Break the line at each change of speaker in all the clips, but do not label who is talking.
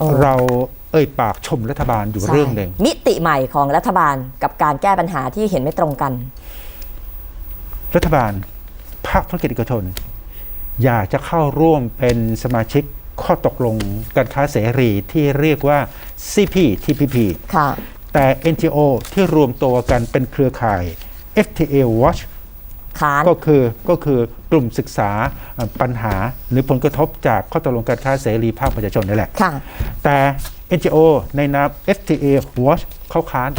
เออ
เราเอ่ยปากชมรัฐบาลอยู่
ใช่
เรื่องหนึ่ง
มิติใหม่ของรัฐบาลกับการแก้ปัญหาที่เห็นไม่ตรงกัน
รัฐบาลภาคธุรกิจเอกชน อยากจะเข้าร่วมเป็นสมาชิกข้อตกลงการค้าเสรีที่เรียกว่า CPTPP
ค่ะ
แต่ NGO ที่รวมตัวกันเป็นเครือข่าย FTA Watch
ค้าน
ก็คือก็คือกลุ่มศึกษาเอ่อปัญหาหรือผลกระทบจากข้อตกลงการค้าเสรีภาคประชาชนนี่แหละ
ค่ะ
แต่ NGO ในนาม FTA Watch เขาค้าน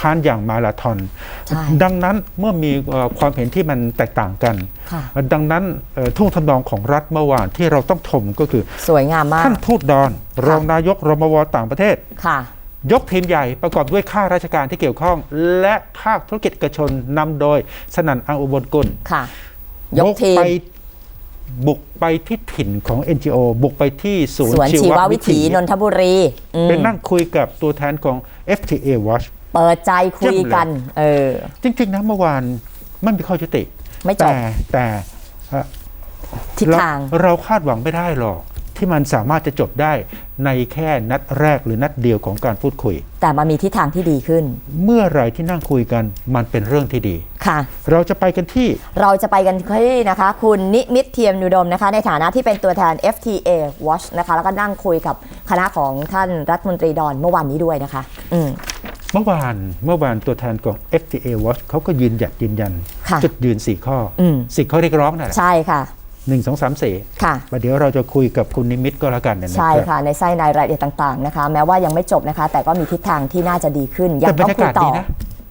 ค้านอย่างมาราธอน
ใช่
ดังนั้นเมื่อมีเอ่อความเห็นที่มันแตกต่างกัน
ค่ะ
ดังนั้นเอ่อทุ่งทำนองของรัฐเมื่อวานที่เราต้องชมก็คือ
สวยงามมาก
ท่านทูตดอน รองนายกรมวต่างประเทศ
ค่ะ
ยกทีมใหญ่ประกอบด้วยข้าราชการที่เกี่ยวข้อง และภาคธุรกิจเอกชนนำโดยสนั่นอังอุบลกุล
ค่ะ ยก
บุก
ทีม
ไปบุกไปที่ถิ่นของ NGO บุกไปที่ศูน
ส
ย์
วน
ชี
ชี
ว
ววิ
วิ
ถี
ถี
นนทบุรีอืม
ไปนั่งคุยกับตัวแทนของ FTA Watch
เปิดใจคุยกัน เออ
จริง ๆ นะเมื่อวานไม่มีข้อยุติ
ไม่จ
แต่
บ
แต่เอ่อ
ทิศ
เรา
ทาง
เราคาดหวังไม่ได้หรอก ที่มันสามารถจะจบได้ในแค่นัดแรกหรือนัดเดียวของการพูดคุย
แต่มันมีทิศทางที่ดีขึ้น
เมื่อไหรที่นั่งคุยกันมันเป็นเรื่องที่ดี
ค่ะ
เราจะไปกันที่
เราจะไปกันที่นะคะ คุณนิมิตเทียมนุดมนะคะ ในฐานะที่เป็นตัวแทน FTA Watch นะคะ แล้วก็นั่งคุยกับคณะของท่านรัฐมนตรีดอนเมื่อวานนี้ด้วยนะคะ อืม
เมื่อวานเมื่อวานตัวแทนของ FTA Watch เขาก็ยืนหยัดยืนยัน
ค่ะ
จุดยืน 4 ข้ออ
ม
สี่ข้อเรียกร้องนั่นแหละ
ใช่ค่ะ
หนึ่งสองสามสี่
ค่ะ
ประเดี๋ยวเราจะคุยกับคุณนิมิตก็แล้วกันนะค
ใช่
รับ
ค่ะ ในไส้ในรายละเอียดต่างๆนะคะ แม้ว่ายังไม่จบนะคะ แต่ก็มีทิศทางที่น่าจะดีขึ้นยั
แต่
ง
บร
ต้อ
รงยา
คุ
กายศ
ต่
ดี
อ
นะ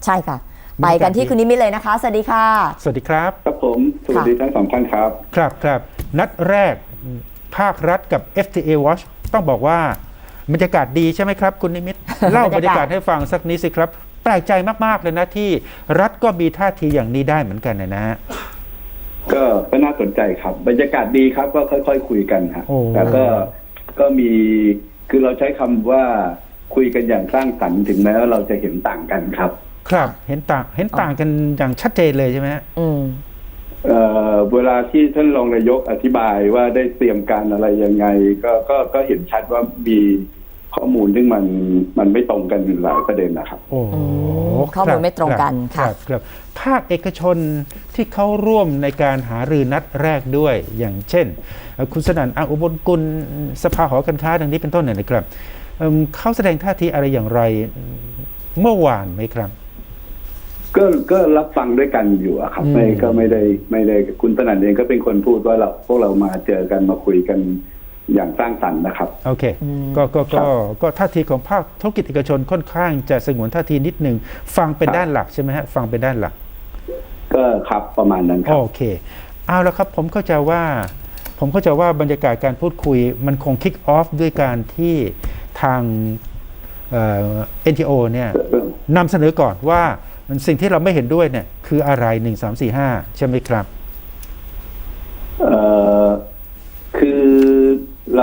ใช่ค่ะ
บร
ไป
รยากาศ
กันที่
ดี
คุณนิมิตเลยนะคะ สวัสดีค่ะ
สวัสดีครับ
ครับผม สวัสดีทั้งสองท่านครับ
ครับครับนัดแรกภาครัฐกับ FTA Watch ต้องบอกว่าบรรยากาศดีใช่ไหมครับ คุณนิมิต เล่า
บบร
ร
ร
ร
ยายากา
กาศให้ฟังสักนิดสิครับ แปลกใจมาก ๆ เลยนะที่รัฐก็มีท่าทีอย่างนี้ได้เหมือนกันนะฮะ
ก็ก็น่า สนใจครับ บรรยากาศดีครับ ก็ค่อยๆคุยกันฮะ
โอ้
แต่ก็ก็มีคือเราใช้คำว่าคุยกันอย่างสร้างสรรค์ถึงแม้ว่าเราจะเห็นต่างกันครับ
ครับ เห็นต่างเห็นต่างกันอย่างชัดเจนเลยใช่ไหมฮะ
อืม
เอ่อเวลาที่ท่านรองนายกอธิบายว่าได้เตรียมการอะไรยังไง ก็ก็ก็เห็นชัดว่ามี ข้อมูลซึ่งมันมันไม่ตรงกันอยู่หลายประเด็นนะครับ
โอ้
อืมข้อมูลไม่ตรงกัน
ค
ค่ะ
รับครับภาคเอกชนที่เข้าร่วมในการหารือนัดแรกด้วยอย่างเช่นเอ่อคุณสนั่นอังอุบลกุลสภาหอการค้าดังนี้เป็นต้นเนี่ยนะครับเอิ่มเขาแสดงท่าทีอะไรอย่างไรเมื่อวานไหมครับ
ก็ก็รับฟังด้วยกันอยู่อะครับ
อืม
ไม่ก็ไม่ได้ไม่ได้คุณสนั่นเองก็เป็นคนพูดว่าเราพวกเรามาเจอกันมาคุยกัน อย่างสร้างสรรค์นะครับ
โอเค
อืม
ก็ก็
ครั
ก็
บ
ก็ท่าทีของภาคธุรกิจเอกชนค่อนข้างจะสงวนท่าทีนิดหนึ่งฟังเป็น
ครับ
ด้านหลักใช่ไหมฮะฟังเป็นด้านหลัก
ก็ครับประมาณนั้นครับ
โอเค เอาละครับผมเข้าใจว่า ผมเข้าใจว่าบรรยากาศการพูดคุย มันคงคิกออฟด้วยการที่ทางเอ่อ NGO เนี่ยนำเสนอก่อนว่าสิ่งที่เราไม่เห็นด้วยเนี่ย คืออะไร1 3 4 5ใช่ไหมครับ
เอ่อคือ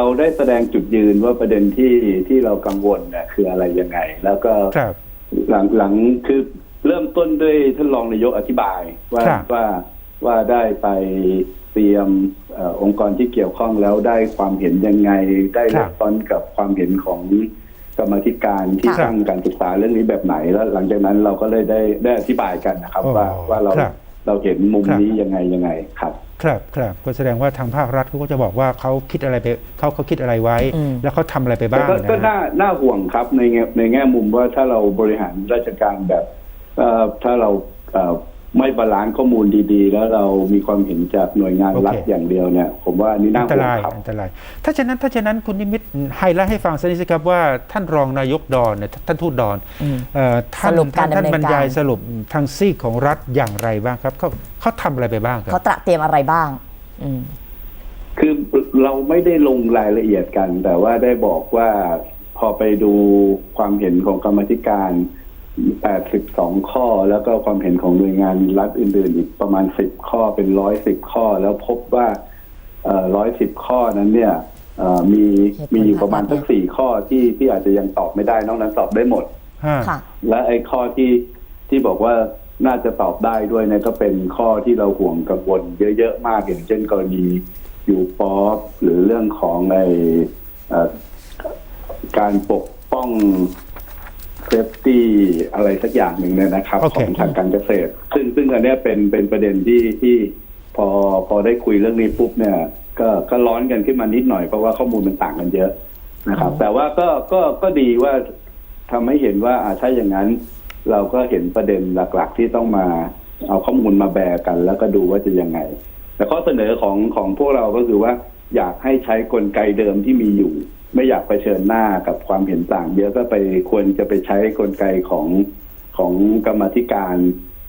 เราได้แสดงจุดยืนว่าประเด็นที่ที่เรากังวลเนี่ยคืออะไรยังไง แล้วก็
ครับ
หลังหลังคือเริ่มต้นด้วยท่านรองนายกอธิบายว่า
ครับ
ว่าว่าได้ไปเตรียมเออองค์กรที่เกี่ยวข้องแล้วได้ความเห็นยังไง ได้
ครั
รับบตอนกับความเห็นของกรรมาธิการที่
ครับ
ตั้งการศึกษาเรื่องนี้แบบไหนแล้ว หลังจากนั้นเราก็เลยได้ได้อธิบายกันนะครับ ว่าว่าเรา
ครับ
เราเห็นมุม
ครับ
นี้ยังไงยังไงครับ
ครับครับก็แสดงว่าทางภาครัฐเขาก็จะบอกว่าเขาคิดอะไรไปเขาเขาคิดอะไรไว้
อืม
แล้วเขาทำอะไรไป
แต่
บ้าง
ก็ก็
นะ
น่า
ฮะ
น่าห่วงครับในแง่ในแง่มุมว่าถ้าเราบริหารราชการแบบเอ่อถ้าเราเอ่อ ไม่บาลานซ์ข้อมูลดีๆ แล้วเรามีความเห็นจากหน่วยงานรัฐอย่างเดียวเนี่ยผมว่าอันนี้น่า
อันต
ห่วง
ราย
ครับ
อันตราย ถ้าฉะนั้นถ้าฉะนั้นคุณนิมิตไฮไลท์ให้ฟังสักนิดสิครับว่าท่านรองนายกดอนเนี่ยท่านทูตดอน
อืม
เอ่อท่าน
สรุปการ
ท่าน
ดำเนิน
บรรยาย
การ
สรุปทางซีกของรัฐอย่างไรบ้างครับเขาเขาทำอะไรไปบ้างครั
เขา
บ
ตระเตรียมอะไรบ้าง อืม
คือเราไม่ได้ลงรายละเอียดกัน แต่ว่าได้บอกว่าพอไปดูความเห็นของกรรมาธิการ 82 ข้อ แล้วก็ความเห็นของหน่วยงานรัฐอื่นๆอีกประมาณ 10 ข้อเป็น 110 ข้อ แล้วพบว่าร้อยสิบข้อนั้นเนี่ยเอ่อมี
เหตุผล
มีอยู่ประมาณ
ค่ะ
สักสี่ข้อที่ที่อาจจะยังตอบไม่ได้นอกนั้นตอบได้หมด
ฮะ
ค่ะ
และไอ้ข้อที่ที่บอกว่าน่าจะตอบได้ด้วยเนี่ยก็เป็นข้อที่เราห่วงกังวลเยอะๆมากอย่างเช่นกรณีอยู่ป๊อปหรือเรื่องของไอ้เอ่อการปกป้อง เซฟตี้อะไรสักอย่างหนึ่งเนี่ยนะครับ
โอเค
ของทางการเกษตร ซึ่งซึ่งอันเนี้ยเป็นเป็นประเด็นที่ที่พอพอได้คุยเรื่องนี้ปุ๊บเนี่ย ก็ก็ร้อนกันขึ้นมานิดหน่อยเพราะว่าข้อมูลมันต่างกันเยอะนะครับ แต่ว่าก็ก็ก็ดีว่าทำให้เห็นว่าอ่าถ้าอย่างนั้น เราก็เห็นประเด็นหลัก ๆ ที่ต้องมาเอาข้อมูลมาแบร์กัน แล้วก็ดูว่าจะยังไง แต่ข้อเสนอของของพวกเราก็คือว่าอยากให้ใช้กลไกเดิมที่มีอยู่ ไม่อยากไปเผชิญหน้ากับความเห็นต่างเยอะก็ไปควรจะไปใช้กลไกของของกรรมาธิการ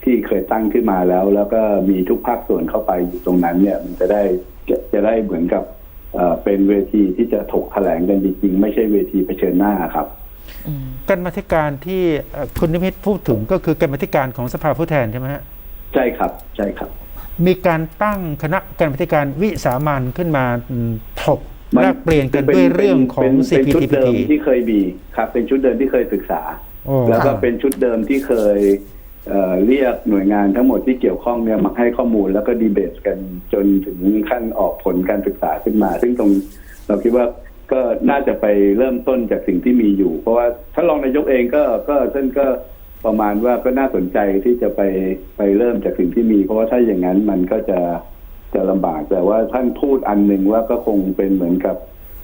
ที่เคยตั้งขึ้นมาแล้ว แล้วก็มีทุกภาคส่วนเข้าไปอยู่ตรงนั้นเนี่ย มันจะได้จะจะได้เหมือนกับเอ่อเป็นเวทีที่จะถกแถลงกันจริงๆ ไม่ใช่เวทีเผชิญหน้าครับ
อืม
กรรมาธิการที่เอ่อคุณนิมิตพูดถึงก็คือกรรมาธิการของสภาผู้แทนใช่ไหมฮะ
ใช่ครับใช่ครับ
มีการตั้งคณะกรรมาธิการวิสามันขึ้นมาอืมถก
มัน
แลกเปลี่ยนกันด้วยเรื่องของ
เป็นเป็นชุดเดิ
CPTPP
มที่เคยมีครับ เป็นชุดเดิมที่เคยศึกษา
โอ้
แล้วก็
ค่ะ
เป็นชุดเดิมที่เคยเอ่อเรียกหน่วยงานทั้งหมดที่เกี่ยวข้องเนี่ยมาให้ข้อมูลแล้วก็ดีเบตกันจนถึงขั้นออกผลการศึกษาขึ้นมา ซึ่งตรงเราคิดว่าก็น่าจะไปเริ่มต้นจากสิ่งที่มีอยู่ เพราะว่าท่านรองนายกเองก็ก็ท่านก็ประมาณว่าก็น่าสนใจที่จะไปไปเริ่มจากสิ่งที่มี เพราะว่าถ้าอย่างนั้นมันก็จะ จะลำบาก แต่ว่าท่านพูดอันหนึ่งว่าก็คงเป็นเหมือนกับ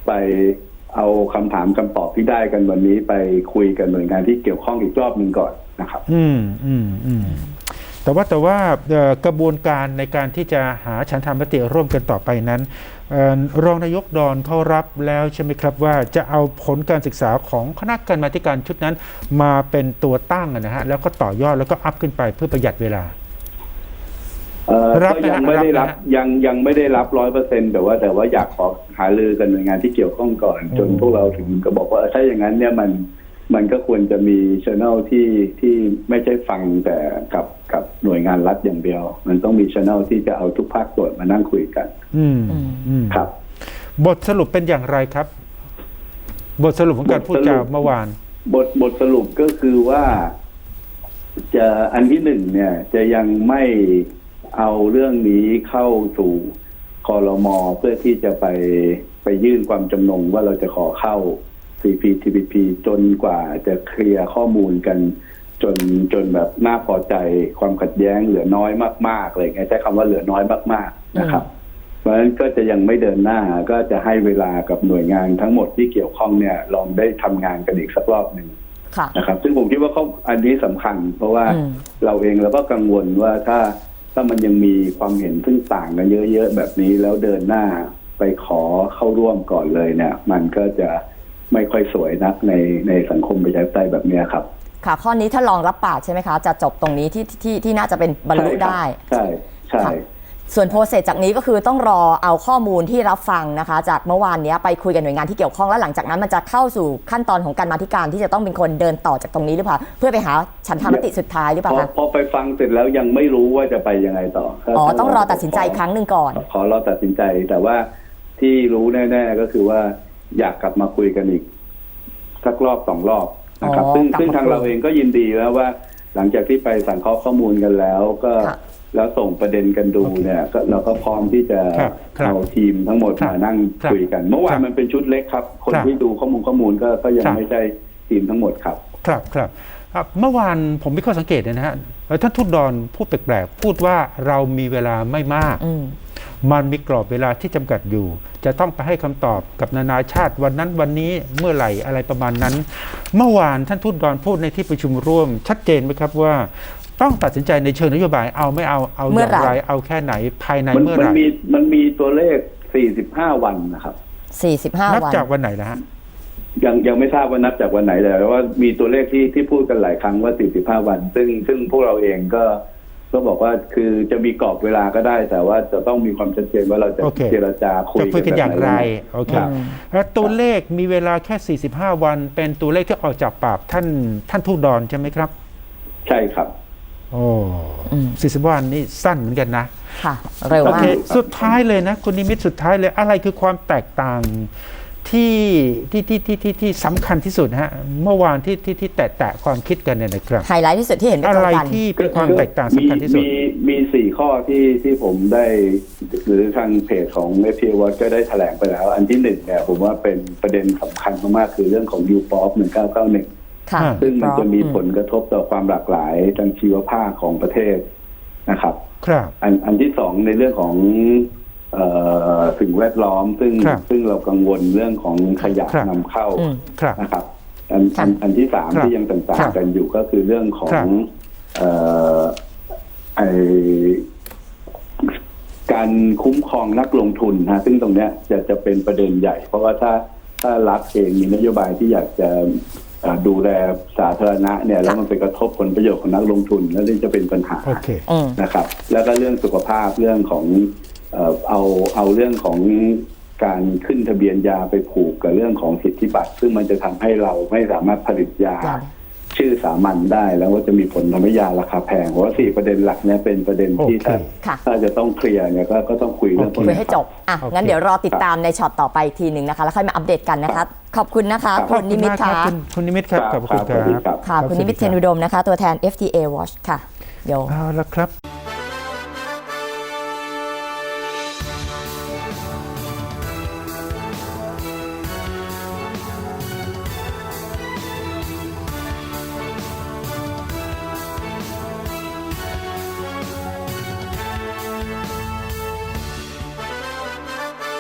ไปเอาคำถามคำตอบที่ได้กันวันนี้ไปคุยกับหน่วยงานที่เกี่ยวข้องอีกรอบหนึ่งก่อนนะครับ
อืมอืมอืมแต่ว่าแต่ว่ากระบวนการในการที่จะหาฉันทามติร่วมกันต่อไปนั้นออรองนายกดอนเขารับแล้วใช่ไหมครับว่าจะเอาผลการศึกษาของคณะกรรมาธิการชุดนั้น มาเป็นตัวตั้งนะฮะแล้วก็ต่อยอดแล้วก็อัพขึ้นไปเพื่อประหยัดเวลา
เอ่อ
รับ
ก็ยังไม่ได้
รั
รั
บบนะ
ยังยังไม่ได้รับร้อยเปอร์เซ็นแต่ว่า แต่ว่าอยากขอหารือกันหน่วยงานที่เกี่ยวข้องก่อน จน
อืม
พวกเราถึงก็บอกว่าถ้าอย่างนั้นเนี่ยมันมันก็ควรจะมีช่องที่ที่ไม่ใช่ฟังแต่กับกับหน่วยงานรัฐอย่างเดียว มันต้องมีช่องที่จะเอาทุกภาคส่วนมานั่งคุยกัน
อืม
อืม
อืม
ครับ
บทสรุปเป็นอย่างไรครับ บทสรุปของการพูดจาเมื่อวาน
บทบทสรุปก็คือว่า จะอันที่หนึ่งเนี่ย จะยังไม่ เอาเรื่องนี้เข้าสู่คอรมอเพื่อที่จะไปไปยื่นความจำนงว่าเราจะขอเข้า CPTPP จนกว่าจะเคลียร์ข้อมูลกันจนจนแบบน่าพอใจความขัดแย้งเหลือน้อยมากๆเลยไงใช้คำว่าเหลือน้อยมากๆนะครับ เพราะฉะนั้นก็จะยังไม่เดินหน้าก็จะให้เวลากับหน่วยงานทั้งหมดที่เกี่ยวข้องเนี่ยลองได้ทำงานกันอีกสักรอบหนึ่ง
ค่ะ
นะครับ ซึ่งผมคิดว่าเขาอันนี้สำคัญ เพราะว่า
อืม
เราเองเราก็กังวลว่าถ้า ถ้ามันยังมีความเห็นซึ่งต่างกันเยอะ ๆ แบบนี้แล้วเดินหน้าไปขอเข้าร่วมก่อนเลยเนี่ย มันก็จะไม่ค่อยสวยนักในในสังคมประชาธิปไตยแบบเนี้ยครับ
ค่ะ ข้อนี้ถ้าลองรับปากใช่ไหมคะ จะจบตรงนี้ที่ที่ที่น่าจะเป็นบรรลุได้
ใช่ใช่
ค่ะ ส่วนโปรเซสจากนี้ก็คือต้องรอเอาข้อมูลที่รับฟังนะคะ จากเมื่อวานเนี้ยไปคุยกับหน่วยงานที่เกี่ยวข้องแล้วหลังจากนั้นมันจะเข้าสู่ขั้นตอนของการมาธิการที่จะต้องเป็นคนเดินต่อจากตรงนี้หรือเปล่า เพื่อไปหาฉันทามติสุดท้ายหรือเป
พ
ล่า
อ
คะ
พอไปฟังเสร็จแล้วยังไม่รู้ว่าจะไปยังไงต่อ
อ๋อต้องรอตัดสินใจอีกครั้งหนึ่งก่อน
ขอรอตัดสินใจแต่ว่าที่รู้แน่ ๆ ก็คือว่าอยากกลับมาคุยกันอีกสักรอบสองรอบนะครับ
อ๋อ
ซึ่ง
กลับมา
ซึ่งทาง
คุย
เราเองก็ยินดีแล้วว่า หลังจากที่ไปสังเคราะห์ข้อมูลกันแล้วก็
ค่ะ
แล้วส่งประเด็นกันดู
โอเค
เนี่ยก็เราก็พร้อมที่จะ
ครับครับ
เอาทีมทั้งหมด
ครับ
มานั่ง
ครับ
คุยกัน เมื่อวา
ครั
น
บ
มันเป็นชุดเล็กครับ คน
ครับ
ที่ดูข้อมูลข้อมูลก็ก็ยัง
ครับ
ไม่ใช่ทีมทั้งหมดครับ
ครับครับครับเมื่อวานผมมีข้อสังเกตนะฮะเอ่อท่านทูตดอนพูดแปลกๆพูดว่าเรามีเวลาไม่มาก
อืม
มันมีกรอบเวลาที่จำกัดอยู่ จะต้องไปให้คำตอบกับนานาชาติวันนั้นวันนี้เมื่อไหร่อะไรประมาณนั้น เมื่อวานท่านทูตดอนพูดในที่ประชุมร่วม ชัดเจนไหมครับว่า ต้องตัดสินใจในเชิงนโยบายเอาไม่เอาเอา
เมื่
อ
อย่างไหร่
ไรเอาแค่ไหนภายใน
มัน
เมื่อ
มั
ไห
น
ร่
มีมันมีตัวเลข 45 วันนะครับ
45
นับ
วัน
จากวันไหนนะฮะ
ยังยังไม่ทราบว่านับจากวันไหนแต่ว่ามีตัวเลขที่ที่พูดกันหลายครั้งว่า 45 วัน ซึ่งซึ่งพวกเราเองก็ก็บอกว่าคือจะมีกรอบเวลาก็ได้ แต่ว่าจะต้องมีความชัดเจนว่าเราจะ
โอเค
เจรจาคุย
จะคุยกันอย่างไร
แบบหน
โอเค
ครับ
แล้วตัวเลขมีเวลาแค่ 45 วัน เป็นตัวเลขที่ออกจากปากท่านท่านทูตดอนใช่ไหมครับ
ใช่ครับ
โอ้
อืม
สี่สิบวันนี่สั้นเหมือนกันนะ
ค่ะ เร็ว
โอ
มา
เค
ก
สุดท้ายเลยนะ คุณนิมิตสุดท้ายเลยอะไรคือความแตกต่างที่ที่ที่ที่ที่ที่สำคัญที่สุดฮะเมื่อวานที่ที่ที่แตะแตะความคิดกันเนี่ยนะครับ
ไฮไลท์ที่สุดที่เห็นเป็น
อะ
ตรง
ไร
กัน
ที่เป็นความแตกต่างสำคัญที่สุด
มีมีสี่ข้อที่ที่ผมได้ หรือทางเพจของ f p w a t ก็ได้แถลงไปแล้ว อันที่หนึ่งเนี่ยผมว่าเป็นประเด็นสำคัญมากๆคือเรื่องของ u p o p 1991
ค่ะ
อ่า
ซึ่งมันจะมี
อื
ผลกระทบต่อความหลากหลายทางชีวภาพของประเทศนะครับ
ครับ
อันอันที่สองในเรื่องของเอ่อสิ่งแวดล้อมซึ่ง
ครับ
ซึ่งเรากังวลเรื่องของขยะ
ครับ
นำเข้า
อืม
ครับ
นะครับ อัน
ค่ะ
อันอันที่สาม
ครับ
ที่ยังต่า
ครั
ง
บ
ๆกันอยู่ก็คือเรื่องขอ
ครั
ง
บ
เอ่อไอการคุ้มครองนักลงทุนนะซึ่งตรงเนี้ยจะจะเป็นประเด็นใหญ่ เพราะว่าถ้าถ้ารัฐเองมีนโยบายที่อยากจะเอ่อ ดูแลสาธารณะเนี่ยแล้วมันไปกระทบผลประโยชน์ของนักลงทุน แล้วนี่จะเป็นปัญหา
โอเค
อืม
นะครับ แล้วก็เรื่องสุขภาพเรื่องของเอ่อเอาเอาเรื่องของการขึ้นทะเบียนยาไปผูกกับเรื่องของสิทธิบัตรซึ่งมันจะทำให้เราไม่สามารถผลิตยา
ยา
ชื่อสามัญได้แล้วก็จะมีผลทำให้ยาราคาแพงเพราะว่าสี่ประเด็นหลักเนี่ยเป็นประเด็นที่
โอเค
ถ้า
ค่ะ
ถ้าจะต้องเคลียร์เนี่ยก็ก็ต้องคุยเรื่องพวก
คุย
นี้
ให้จบอะ
โอเค
งั้นเดี๋ยวรอติดตามในช็อตต่อไปอีกทีหนึ่งนะคะ แล้วค่อยมาอัปเดตกันนะคะ ขอบคุณนะคะ
ครับ
คุณนิมิต
ขอบ
ค่ะ
ณากรับคุณคุณนิมิตครับขอบคุณค
สวัสดี
รับ
ครับ
ค่ะ คุณนิมิตเทยนอุดมนะคะ ตัวแทน FTA Watch ค่ะ เดี๋ยว
เอาละครับ